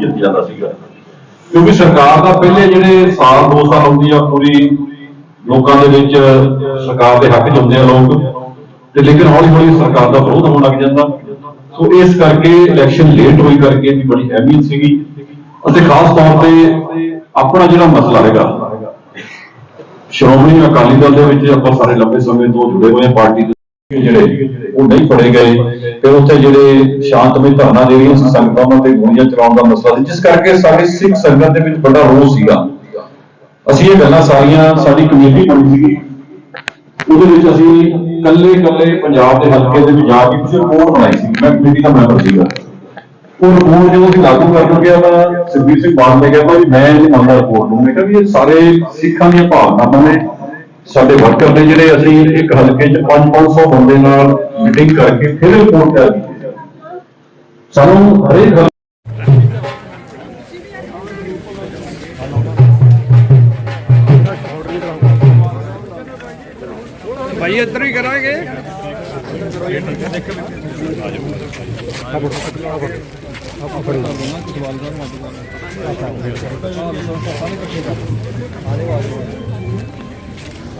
ਜਿੱਤ ਜਾਂਦਾ ਸੀਗਾ। ਕਿਉਂਕਿ ਸਰਕਾਰ ਦਾ ਪਹਿਲੇ ਜਿਹੜੇ ਸਾਲ ਦੋ ਸਾਲ ਹੁੰਦੀ ਆ, ਪੂਰੀ ਲੋਕਾਂ ਦੇ ਵਿੱਚ ਸਰਕਾਰ ਦੇ ਹੱਕ 'ਚ ਹੁੰਦੇ ਆ ਲੋਕ। ਤੇ ਲੇਕਿਨ ਹੌਲੀ ਹੌਲੀ ਸਰਕਾਰ ਦਾ ਵਿਰੋਧ ਹੋਣ ਲੱਗ ਜਾਂਦਾ। ਸੋ ਇਸ ਕਰਕੇ ਇਲੈਕਸ਼ਨ ਲੇਟ ਹੋਈ ਕਰਕੇ ਵੀ ਬੜੀ ਅਹਿਮੀਅਤ ਸੀਗੀ। ਅਤੇ ਖਾਸ ਤੌਰ ਤੇ ਆਪਣਾ ਜਿਹੜਾ ਮਸਲਾ ਹੈਗਾ, ਸ਼੍ਰੋਮਣੀ ਅਕਾਲੀ ਦਲ ਦੇ ਵਿੱਚ ਆਪਾਂ ਸਾਰੇ ਲੰਬੇ ਸਮੇਂ ਤੋਂ ਜੁੜੇ ਹੋਏ ਹਾਂ ਪਾਰਟੀ ਦੇ ਜਿਹੜੇ ਉਹ ਨਹੀਂ ਫੜੇ ਗਏ, ਫਿਰ ਉੱਥੇ ਜਿਹੜੇ ਸ਼ਾਂਤਮਈ ਧਰਨਾ ਦੇ ਰਹੀਆਂ ਸੰਗਤਾਂ ਉਹਨਾਂ ਤੇ ਗੋਲੀਆਂ ਚਲਾਉਣ ਦਾ ਮਸਲਾ ਸੀ, ਜਿਸ ਕਰਕੇ ਸਾਡੇ ਸਿੱਖ ਸੰਗਤ ਦੇ ਵਿੱਚ ਵੱਡਾ ਰੋਸ ਸੀਗਾ। ਅਸੀਂ ਇਹ ਗੱਲਾਂ ਸਾਰੀਆਂ ਸਾਡੀ ਕਮੇਟੀ ਬਣੀ ਸੀਗੀ ਉਹਦੇ ਵਿੱਚ ਅਸੀਂ ਕੱਲੇ ਕੱਲੇ ਪੰਜਾਬ ਦੇ ਹਲਕੇ ਦੇ ਵਿੱਚ ਜਾ ਕੇ ਕੁਝ ਰਿਪੋਰਟ ਬਣਾਈ ਸੀ। ਮੈਂ ਕਮੇਟੀ ਦਾ ਮੈਂਬਰ ਸੀਗਾ। ਉਹ ਰਿਪੋਰਟ ਜਦੋਂ ਅਸੀਂ ਲਾਗੂ ਕਰ ਗਿਆ ਤਾਂ ਸੁਖਬੀਰ ਸਿੰਘ ਬਾਦਲ ਨੇ ਕਿਹਾ ਵੀ ਮੈਂ ਇਹ ਮੰਨਦਾ ਰਿਪੋਰਟ ਨੂੰ ਮੈਂ ਕਿਹਾ ਵੀ ਇਹ ਸਾਰੇ ਸਿੱਖਾਂ ਦੀਆਂ ਭਾਵਨਾਵਾਂ ਨੇ। ਸਾਡੇ ਵਰਕਰ ਨੇ ਜਿਹੜੇ ਅਸੀਂ ਇੱਕ ਹਲਕੇ 'ਚ 5-500 ਬੰਦੇ ਨਾਲ ਮੀਟਿੰਗ ਕਰਕੇ ਫਿਰ ਰਿਪੋਰਟ ਤਿਆਰ ਸਾਨੂੰ ਹਰੇਕ ਭਾਈ, ਇੱਧਰ ਹੀ ਕਰਾਂਗੇ।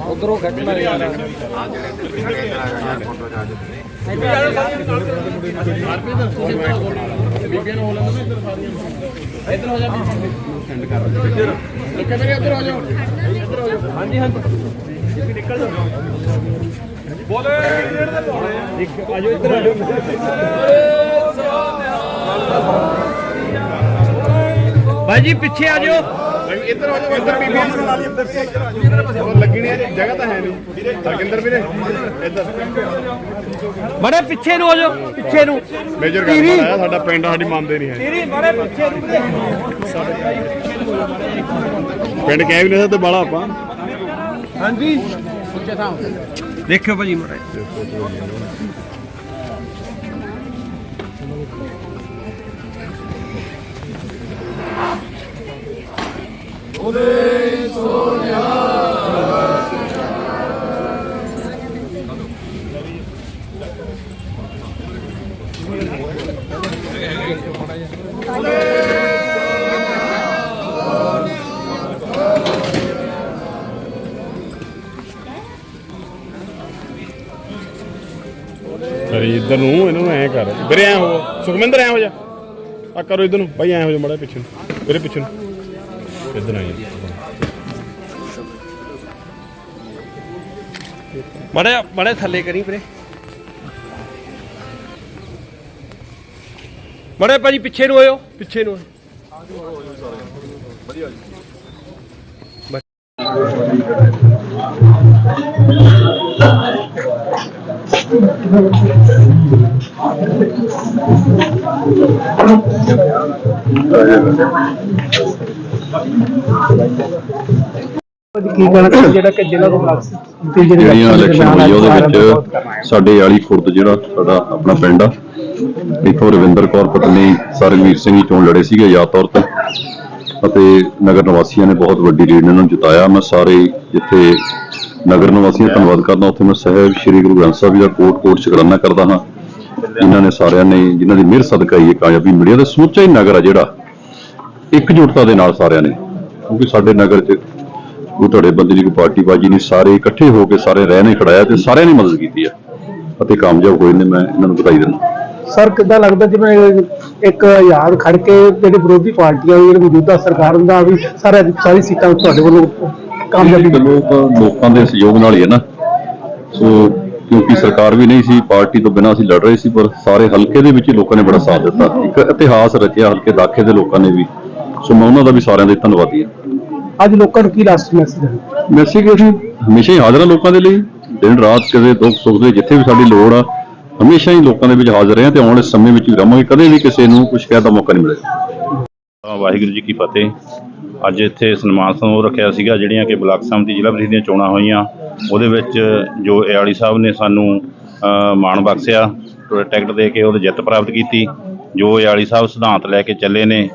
ਉਧਰੋਂ ਖੱਟਣਾ ਯਾਰ ਇੱਧਰ ਹੋ ਜਾ ਸੈਂਡ ਕਰ ਕੈਮਰੇ ਇੱਧਰ। ਹੋ ਜਾਓ। ਇੱਧਰ ਹੋ ਜਾਓ। ਹਾਂਜੀ ਹਾਂਜੀ। ਨਿਕਲ ਜਾਓ। ਬੋਲੇ। ਇੱਕ ਆਜੋ ਇੱਧਰ ਆਜੋ। ਭਾਈ ਜੀ ਪਿੱਛੇ ਆਜੋ। ਇੱਧਰ ਹੋ ਜਾਓ ਇੱਧਰ ਬੀਬੀਆਂ ਨੂੰ ਲਾ ਲਈ ਇੱਧਰ ਸੇ ਇੱਧਰ ਲੱਗੀ ਨਹੀਂ ਜਗ੍ਹਾ ਤਾਂ ਹੈ ਨਹੀਂ। ਹਰਕਿੰਦਰ ਵੀਰੇ ਇੱਧਰ। ਬੜੇ ਪਿੱਛੇ ਨੂੰ ਆਜੋ ਪਿੱਛੇ ਨੂੰ। ਮੇਜਰ ਗੱਲ ਆਇਆ ਸਾਡਾ ਪਿੰਡ ਸਾਡੀ ਮੰਨਦੇ ਨਹੀਂ ਹੈ। ਤੇਰੀ ਬੜੇ ਪਿੱਛੇ ਨੂੰ ਵੀਰੇ। ਪਿੰਡ ਕਹਿ ਵੀ ਨਹੀਂ ਸਕਦੇ ਬਾਲਾ ਆਪਾਂ। ਦੇਖਿਓ ਭਾਜੀ ਮੜਾ ਅਰੇ ਇੱਧਰ ਨੂੰ, ਇਹਨਾਂ ਨੂੰ ਐ ਕਰ। ਵੀਰੇ ਐ ਹੋ ਸੁਖਮਿੰਦਰ ਐ ਹੋ ਜਾ। ਆ ਕਰੋ ਇੱਧਰ ਨੂੰ। ਬਾਈ ਐ ਹੋ ਜਾ ਮੜਾ ਪਿੱਛੇ ਨੂੰ। ਵੀਰੇ ਪਿੱਛੇ ਨੂੰ। ਇੱਧਰ ਆ ਜਾ ਬੜੇ ਥੱਲੇ ਕਰੀ ਵੀਰੇ। ਮੜੇ ਭਾਜੀ ਪਿੱਛੇ ਨੂੰ ਆਇਓ ਪਿੱਛੇ ਨੂੰ। ਕੀ ਕਹਿਣਾ ਚਾਹੁੰਦੇ ਜਿਹੜਾ ਕਿ ਜ਼ਿਲ੍ਹਾ ਤੋਂ ਬਲਾਕ ਸੀ ਜਿਹੜੀਆਂ ਇਲੈਕਸ਼ਨ ਹੋਈ ਉਹਦੇ ਵਿੱਚ ਸਾਡੇ ਵਾਲੀ ਖੁਰਦ ਜਿਹੜਾ ਸਾਡਾ ਆਪਣਾ ਪਿੰਡ ਆ ਇੱਥੋਂ ਰਵਿੰਦਰ ਕੌਰ ਪਤਨੀ ਸਰਗਵੀਰ ਸਿੰਘ ਹੀ ਚੋਣ ਲੜੇ ਸੀਗੇ ਆਜ਼ਾਦ ਤੌਰ ਤੇ। ਅਤੇ ਨਗਰ ਨਿਵਾਸੀਆਂ ਨੇ ਬਹੁਤ ਵੱਡੀ ਲੀਡ ਇਹਨਾਂ ਨੂੰ ਜਿਤਾਇਆ। ਮੈਂ ਸਾਰੇ ਜਿੱਥੇ ਨਗਰ ਨਿਵਾਸੀਆਂ ਦਾ ਧੰਨਵਾਦ ਕਰਦਾ ਉੱਥੇ ਮੈਂ ਸਾਹਿਬ ਸ੍ਰੀ ਗੁਰੂ ਗ੍ਰੰਥ ਸਾਹਿਬ ਜੀ ਦਾ ਕੋਟ ਕੋਟ ਸ਼ੁਕਰਾਨਾ ਕਰਦਾ ਹਾਂ। ਇਹਨਾਂ ਨੇ ਸਾਰਿਆਂ ਨੇ ਜਿਨ੍ਹਾਂ ਦੀ ਮਿਹਰ ਸਦਕਾ ਹੀ ਇਹ ਕਾਮਯਾਬੀ ਮਿਲੀ ਹੈ ਤੇ ਸਮੁੱਚਾ ਹੀ ਨਗਰ ਆ ਜਿਹੜਾ ਇਕਜੁੱਟਤਾ ਦੇ ਨਾਲ ਸਾਰਿਆਂ ਨੇ ਕਿਉਂਕਿ ਸਾਡੇ ਨਗਰ 'ਚ ਕੋਈ ਤੁਹਾਡੇ ਬੰਦੇ ਦੀ ਕੋਈ ਪਾਰਟੀ ਬਾਜੀ ਨਹੀਂ ਸਾਰੇ ਇਕੱਠੇ ਹੋ ਕੇ ਸਾਰੇ ਰਹਿ ਨੇ ਖੜਾਇਆ ਤੇ ਸਾਰਿਆਂ ਨੇ ਮਦਦ ਕੀਤੀ ਆ। ਅਤੇ ਕਾਮਯਾਬ ਹੋਏ ਨੇ ਮੈਂ ਇਹਨਾਂ ਨੂੰ ਵਧਾਈ ਦਿੰਦਾ। ਸਰ ਕਿੱਦਾਂ ਲੱਗਦਾ ਜਿਵੇਂ ਇੱਕ ਯਾਦ ਖੜ ਕੇ ਜਿਹੜੇ ਵਿਰੋਧੀ ਪਾਰਟੀਆਂ ਜਿਹੜੀ ਮੌਜੂਦਾ ਸਰਕਾਰ ਦਾ ਵੀ ਸਾਰੇ ਸਾਰੀ ਸੀਟਾਂ ਤੁਹਾਡੇ ਵੱਲੋਂ ਕਾਮਯਾਬੀ ਲੋਕ ਲੋਕਾਂ ਦੇ ਸਹਿਯੋਗ ਨਾਲ ਹੀ ਹੈ ਨਾ। ਸੋ ਕਿਉਂਕਿ ਸਰਕਾਰ ਵੀ ਨਹੀਂ ਸੀ ਪਾਰਟੀ ਤੋਂ ਬਿਨਾਂ ਅਸੀਂ ਲੜ ਰਹੇ ਸੀ ਪਰ ਸਾਰੇ ਹਲਕੇ ਦੇ ਵਿੱਚ ਲੋਕਾਂ ਨੇ ਬੜਾ ਸਾਥ ਦਿੱਤਾ। ਇੱਕ ਇਤਿਹਾਸ ਰਚਿਆ ਹਲਕੇ ਦਾਖੇ ਦੇ ਲੋਕਾਂ ਨੇ ਵੀ। ਸੋ ਮੈਂ ਉਹਨਾਂ ਦਾ ਵੀ ਸਾਰਿਆਂ ਦੇ ਧੰਨਵਾਦੀ ਹਾਂ। ਅੱਜ ਲੋਕਾਂ ਨੂੰ ਕੀ ਲਾਸਟ ਮੈਸੇਜ ਹੈ? ਮੈਸੇਜ ਅਸੀਂ ਹਮੇਸ਼ਾ ਹੀ ਹਾਜ਼ਰ ਹਾਂ ਲੋਕਾਂ ਦੇ ਲਈ। ਦਿਨ ਰਾਤ ਕਿਸੇ ਦੁੱਖ ਸੁੱਖ ਦੇ ਜਿੱਥੇ ਵੀ ਸਾਡੀ ਲੋੜ ਆ ਹਮੇਸ਼ਾ ਹੀ ਲੋਕਾਂ ਦੇ ਵਿੱਚ ਹਾਜ਼ਰ ਰਹੇ ਹਾਂ ਤੇ ਆਉਣ ਵਾਲੇ ਸਮੇਂ ਵਿੱਚ ਵੀ ਰਹਾਂਗੇ। ਕਦੇ ਵੀ ਕਿਸੇ ਨੂੰ ਕੁਝ ਕਹਿਣ ਦਾ ਮੌਕਾ ਨਹੀਂ ਮਿਲੇਗਾ ਵਾਹਿਗੁਰੂ ਜੀ ਕੀ ਫਤਿਹ। ਅੱਜ ਇੱਥੇ ਸਨਮਾਨ ਸਮਾਰੋਹ ਰੱਖਿਆ ਸੀਗਾ ਜਿਹੜੀਆਂ ਕਿ ਬਲਾਕ ਸੰਮਤੀ ਜ਼ਿਲ੍ਹਾ ਪ੍ਰੀਸ਼ਦ ਦੀਆਂ ਚੋਣਾਂ ਹੋਈਆਂ। ਉਹਦੇ ਵਿੱਚ ਜੋ ਏਆਲੀ ਸਾਹਿਬ ਨੇ ਸਾਨੂੰ ਮਾਣ ਬਖਸ਼ਿਆ ਟਿਕਟ ਦੇ ਕੇ ਉਹਦੀ ਜਿੱਤ ਪ੍ਰਾਪਤ ਕੀਤੀ। ਜੋ ਏਆਲੀ ਸਾਹਿਬ ਸਿਧਾਂਤ ਲੈ ਕੇ ਚੱਲੇ ਨੇ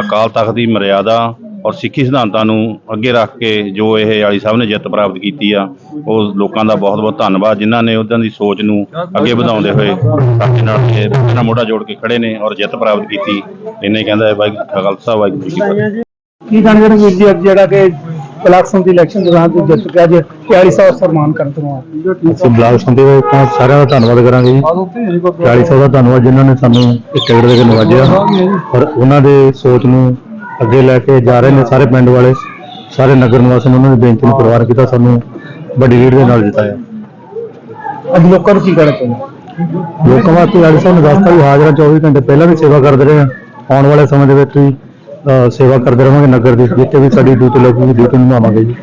ਅਕਾਲ ਤਖਤ ਦੀ ਮਰਿਆਦਾ ਔਰ ਸਿੱਖੀ ਸਿਧਾਂਤਾਂ ਨੂੰ ਅੱਗੇ ਰੱਖ ਕੇ ਜੋ ਇਹ ਆਲੀ ਸਾਹਿਬ ਨੇ ਜਿੱਤ ਪ੍ਰਾਪਤ ਕੀਤੀ ਆ, ਉਹ ਲੋਕਾਂ ਦਾ ਬਹੁਤ ਬਹੁਤ ਧੰਨਵਾਦ, ਜਿਨ੍ਹਾਂ ਨੇ ਉਹਨਾਂ ਦੀ ਸੋਚ ਨੂੰ ਅੱਗੇ ਵਧਾਉਂਦੇ ਹੋਏ ਸਾਡੇ ਨਾਲ ਇਹ ਮੋਢਾ ਜੋੜ ਕੇ ਖੜੇ ਨੇ ਔਰ ਜਿੱਤ ਪ੍ਰਾਪਤ ਕੀਤੀ। ਇਹਨੇ ਕਹਿੰਦਾ ਹੈ, ਵਾਹਿਗੁਰੂ ਖਾਲਸਾ, ਵਾਹਿਗੁਰੂ ਜੀ ਕੀ ਫਤਿਹ। ਕੀ ਜਾਣਕਾਰੀ ਜੀ ਅੱਜ ਜਿਹੜਾ ਕਿ ਬਲਾਕ ਸੰਮਤੀ ਇਲੈਕਸ਼ਨ ਦੌਰਾਨ ਤੁਸੀਂ ਜਿੱਤ ਕੇ ਅੱਜ 40 ਸਨਮਾਨ ਕਰਨ ਤੋਂ ਆ ਅਸੀਂ ਬਲਾਕ ਸੰਦੇ ਤਾਂ ਸਾਰਿਆਂ ਦਾ ਧੰਨਵਾਦ ਕਰਾਂਗੇ ਜੀ। 40 ਦਾ ਧੰਨਵਾਦ ਜਿਨ੍ਹਾਂ ਨੇ ਸਾਨੂੰ ਇੱਕ ਟਿਕਟ ਦੇ ਕੇ ਨਵਾਜਿਆ। ਔਰ ਉਹਨਾਂ ਦੇ ਸੋਚ ਨੂੰ ਅੱਗੇ ਲੈ ਕੇ ਜਾ ਰਹੇ ਨੇ ਸਾਰੇ ਪਿੰਡ ਵਾਲੇ ਸਾਰੇ ਨਗਰ ਨਿਵਾਸੀਆਂ ਨੇ ਉਹਨਾਂ ਦੀ ਬੇਨਤੀ ਨੂੰ ਪਰਿਵਾਰ ਕੀਤਾ ਸਾਨੂੰ ਵੱਡੀ ਲੀਡ ਦੇ ਨਾਲ ਜਿਤਾਇਆ। ਅੱਜ ਲੋਕਾਂ ਨੂੰ ਕੀ ਕਹਿਣਾ ਚਾਹੁੰਦੇ ਲੋਕਾਂ ਵਾਸਤੇ 40 ਸਾਹਿਬ ਨੇ ਦੱਸਤਾ ਵੀ ਹਾਜ਼ਰਾਂ 24 ਘੰਟੇ ਪਹਿਲਾਂ ਵੀ ਸੇਵਾ ਕਰਦੇ ਰਹੇ ਆਉਣ ਵਾਲੇ ਸਮੇਂ ਦੇ ਵਿੱਚ ਵੀ ਸੇਵਾ ਕਰਦੇ ਰਹਾਂਗੇ ਨਗਰ ਦੀ ਜਿੱਥੇ ਵੀ ਸਾਡੀ ਡਿਊਟੀ ਲੱਗੂਗੀ ਡਿਊਟੀ ਨਿਭਾਵਾਂਗੇ ਜੀ।